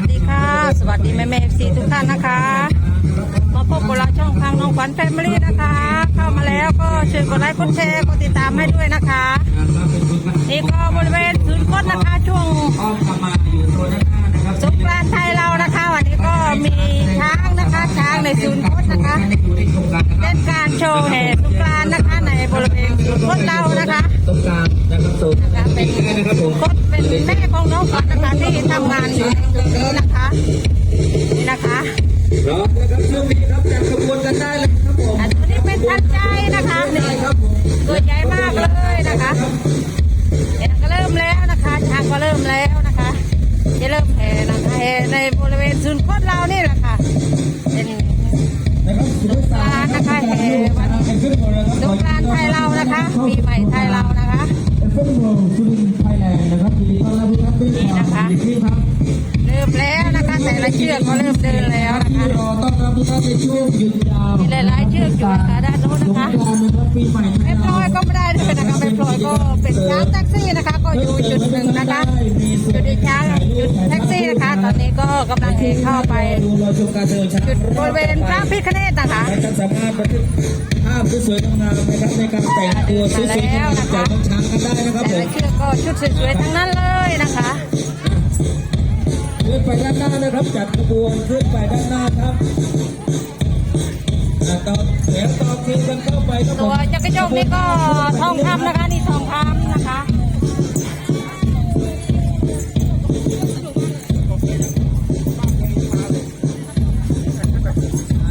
วัสดีค่ะ สวัสดีแม่แม่เอฟซีทุกท่านนะคะ มาพบกับเราช่องทางน้องขวัญแฟมิลี่นะคะ เข้ามาแล้วก็เชิญกดไลค์กดแชร์กดติดตามให้ด้วยนะคะนี่ก็บริเวณศูนย์คดนะคะช่วง นะครับช่วงนี้ครับจัดขบวนกันได้เลยครับผมอันนี้เป็นทันใจนะคะนี่ตัวใหญ่มากเลยนะคะเนี่ยก็เริ่มแล้วนะคะช้างก็เริ่มแล้วนะคะจะเริ่มแห่นะคะแห่ในบริเวณศูนย์คดเรานี่แหละค่ะเป็นนะครับสุดสงกรานต์นะคะแห่วันเป็นขึ้นบนนะครับสงกรานต์ไทยเรานะคะปีใหม่ไทยเรานะคะเป็นขึ้นบนสุรินทร์ไทยแลนด์นะครับยินดีต้อนรับทุกท่านด้วยความยินดีครับเริ่มแล้วนะคะ แต่ละเชือกก็เริ่มเดินแล้วนะคะรอต้อนรับทุกท่านในช่วงหยุดยาวมีหลายๆเชือกอยู่นะคะด้านโน้นสงนะกคะรานต์นะครับปีใหม่แม่พลอยก็ไม่ได้ด้วยนะคะแม่พลอยก็เป็นช้างแท็กซี่นะคะ ก็อยู่จุดหนึ่งนะคะจุดที่ช้างจุดแท็กซี่นะคะ ตอนนี้ก็กำลังเข้าไปดูเราชมการเดินช้างจุดบริเวณพระพิฆเนศนะคะท่านสามารถบันทึกภาพสวยๆงามๆนะครับในการแต่งตัวสวยๆงามๆจากน้องช้างกันได้นะครับแต่ผมละเชือกก็ชุดสวยๆทั้งนั้นเลยนะคะขึ้น ไปด้านหน้านะครับ จัดขบวนขึ้นไปด้านหน้าครับอ่าต่อแถวต่อคิวกันเข้าไปครับผตัวมจักรยานนี่ก็ทองคำนะคะนี่ทองคำนะคะ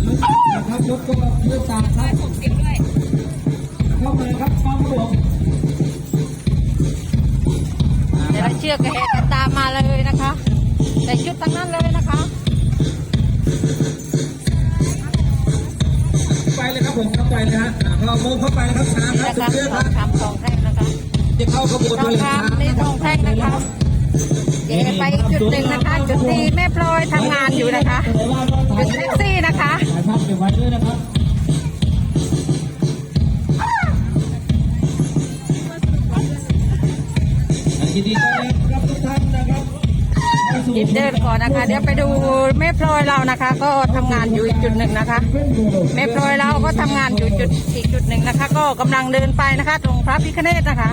นะครับยกตัวเลือกตาครับเข้ามาครับเข้ามาผมแต่ละเชือกก็แห่กันตามมาเลยนะคะ แต่ชุดทั้งนั้นเลยนะคะ ไปเลยครับผมเข้าไปนะฮะอ่าเข้าโมงเข้าไปนะครับช้างนี่ครับนะสุคะดยอดทคอรับงคำทองแท่งนะคะจะเข้าขบวนทไปองเลยครับ คำนี่ทองแท่งนะคะเดี๋ยวไปอีกจุดหนึ่งนะคะ จุดที่แม่พลอยทำงานอยู่นะคะจุดแท็กซี่นะคะ ถ่ายภาพเก็บไว้ด้วยนะครับยินดีต้อนรับทุกท่านนะครับ เข้าสู่ยิบเดินก่อนนะคะ เดี๋ยวไปดูแม่พลอยเรานะคะ ก็ทำงานอยู่อีกจุดหนึ่งนะคะ แม่พลอยเราก็ทำงานอยู่จุดอีกจุดหนึ่งนะคะ ก็กำลังเดินไปนะคะ ตรงพระพิฆเนศนะคะ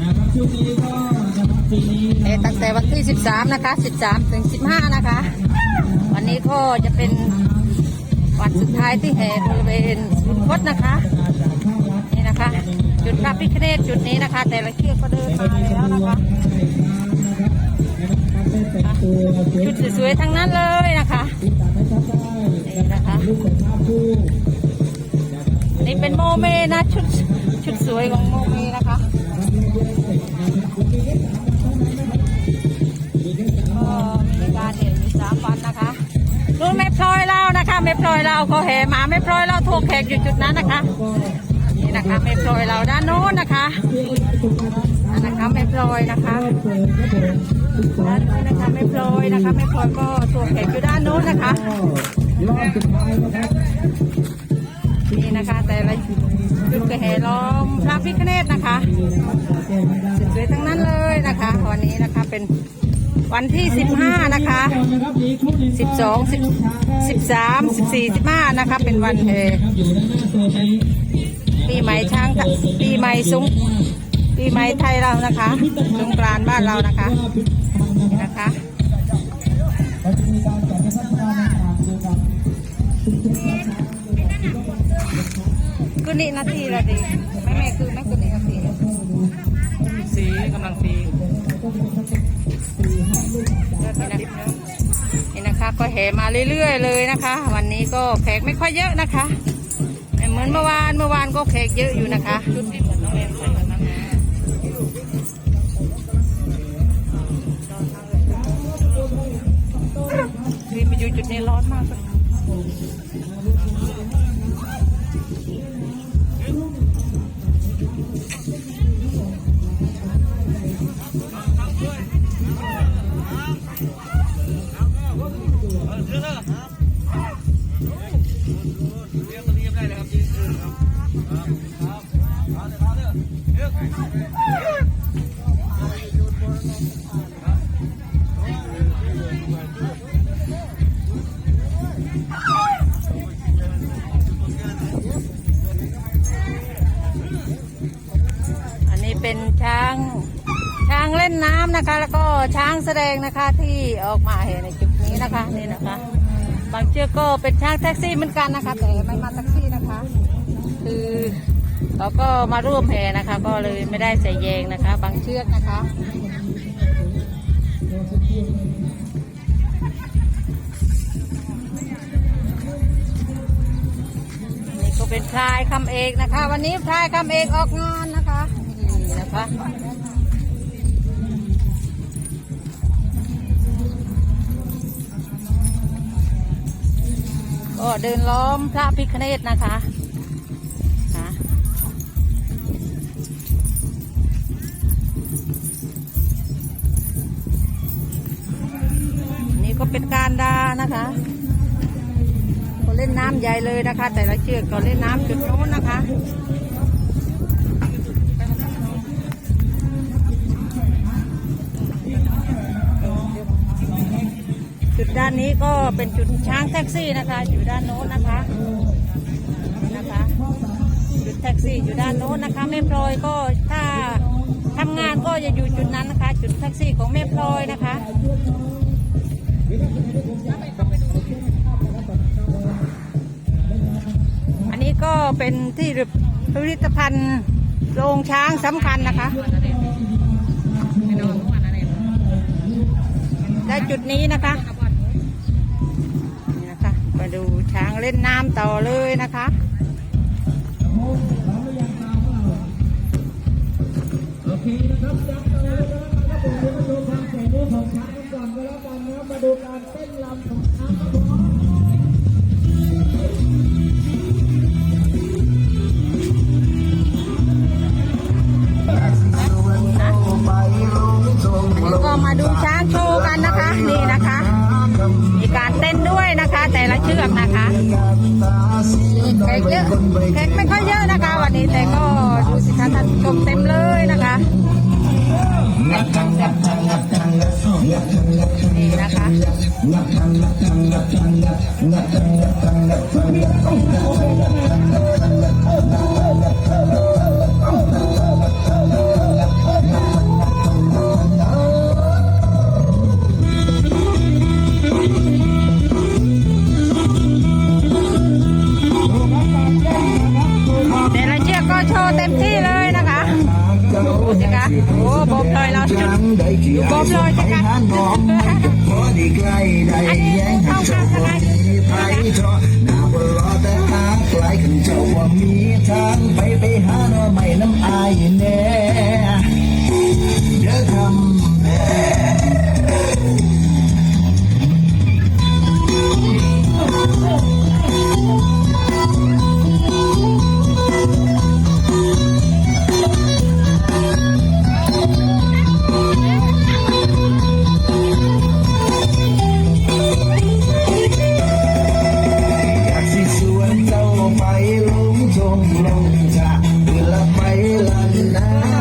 นะครับช่วงนี้ก็นะครับปีนี้เอ่อตั้งแต่วันที่ 13 นะคะ 13 ถึง 15 นะคะ วันนี้ก็จะเป็นวันสุดท้ายที่แห่บริเวณสุนคตนะคะนี่นะคะ จุดพระพิฆเนศจุดนี้นะคะ แต่ละเชือกก็เดินมาแล้วนะคะจุดสวยๆทั้งนั้นเลยนะคะนี่นะคะนี่เป็นโมเมนะชุดชุดสวยของโมเมนะคะก็มีการเห็นอยู่สามวันนะคะรุ่นแม่พลอยเรานะคะแม่พลอยเราเขาแห่มาแม่พลอยเราถูกแขกอยู่จุดนั้นนะคะ นี่นะคะแม่พลอยเราด้านโน้นนะคะนะคะแม่พลอยนะคะด้านโน้นนะคะแม่พลอยนะคะแม่พลอยก็ถูกแขกอยู่ด้านโน้นนะคะนี่นะคะแต่ละจุดกระแห่ล้อมพระพิฆเนศนะคะสวยๆทั้งนั้นเลยนะคะวันนี้นะคะเป็นวันที่ 15 นะคะ 12 10 13 14 15 นะคะ เป็นวันเอ ออยู่ด้านหน้าตัวนี้ปีใหม่ช้างปีใหม่สงปีใหม่ไทยเรานะคะสงกรานต์บ้านเรานะคะนี่นะคะเราจะมีการจัดนิทรรศการต่างๆเกี่ยวกับกุนี่นาทีละดีแม่แม่คือแม่กุนี่นาทีสีกำลังสีนี่นะคะก็แห่มาเรื่อยๆเลยนะคะ วันนี้ก็แขกไม่ค่อยเยอะนะคะไม่ เหมือนเมื่อวานเมื่อวานก็แขกเยอะอยู่นะคะที่ไปอยู่จุดนี้ร้อนมากเลย อันนี้เป็นช้าง ช้างเล่นน้ำนะคะ แล้วก็ช้างแสดงนะคะที่ออกมาเห็นในจุดนี้นะคะนี่นะคะ บางเชือกก็เป็นช้างแท็กซี่เหมือนกันนะคะ แต่ไม่มาแท็กซี่นะคะ คือเขาก็มาร่วมแห่นะคะ ก็เลยไม่ได้ใส่แยงนะคะ บางเชือกนะคะนี่ก็เป็นพลายคำเอกนะคะ วันนี้พลายคำเอกออกงานนะคะนี่นะคะก็เดินล้อมพระพิคเนตนะคะค่ะ เป็นการดานะคะก็เล่นน้ำใหญ่เลยนะคะ แต่ละเชือกก็เล่นน้ำจุดโน้นนะคะจุดด้านนี้ก็เป็นจุดช้างแท็กซี่นะคะ อยู่ด้านโน้นนะคะนะคะ จุดแท็กซี่อยู่ด้านโน้นนะคะแม่พลอยก็ถ้าทำงานก็จะอยู่จุดนั้นนะคะ จุดแท็กซี่ของแม่พลอยนะคะ อันนี้ก็เป็นที่พิพิธภัณฑ์โรงช้างสำคัญนะคะ และจุดนี้นะคะนี่นะคะมาดูช้างเล่นน้ำต่อเลยนะคะโอเคนะครับจับเลยนะครับผมมาดูความแข็งแรงของ แล้วกันนะมาดูการเต้นรำของช้างครับผมแล้วก็มาดูช้างโชว์กันนะคะ นี่นะคะ มีการเต้นด้วยนะคะ แต่ละเชือกนะคะแขกเยอะแขกไม่ค่อยเยอะนะคะ วันนี้แต่ก็ดูสิคะท่านชมเต็มเลยนะคะ แต่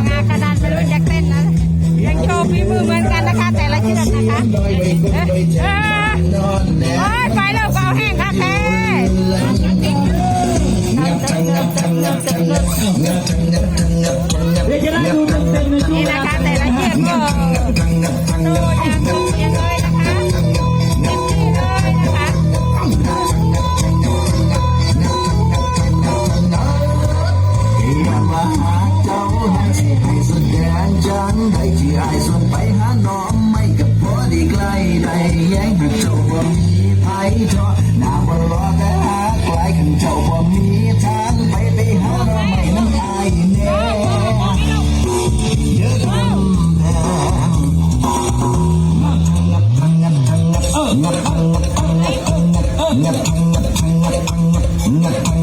งานกระดานไม่รู้จักเต้นนะยังโชว์ฝีมือเหมือนกันนะคะ แต่ละชุดนะคะ ได้แย้งกับเจ้าบ่มีไผเจาะหน้าบ่รอแต่หากไกลกันเจ้าบ่มีทางไปไปหาเราไม่น้ำอายแน่เยอะทำแดงมาทางงับทงงับทงงับงับทงงับทงงับงับทงงับทงงับทงงับ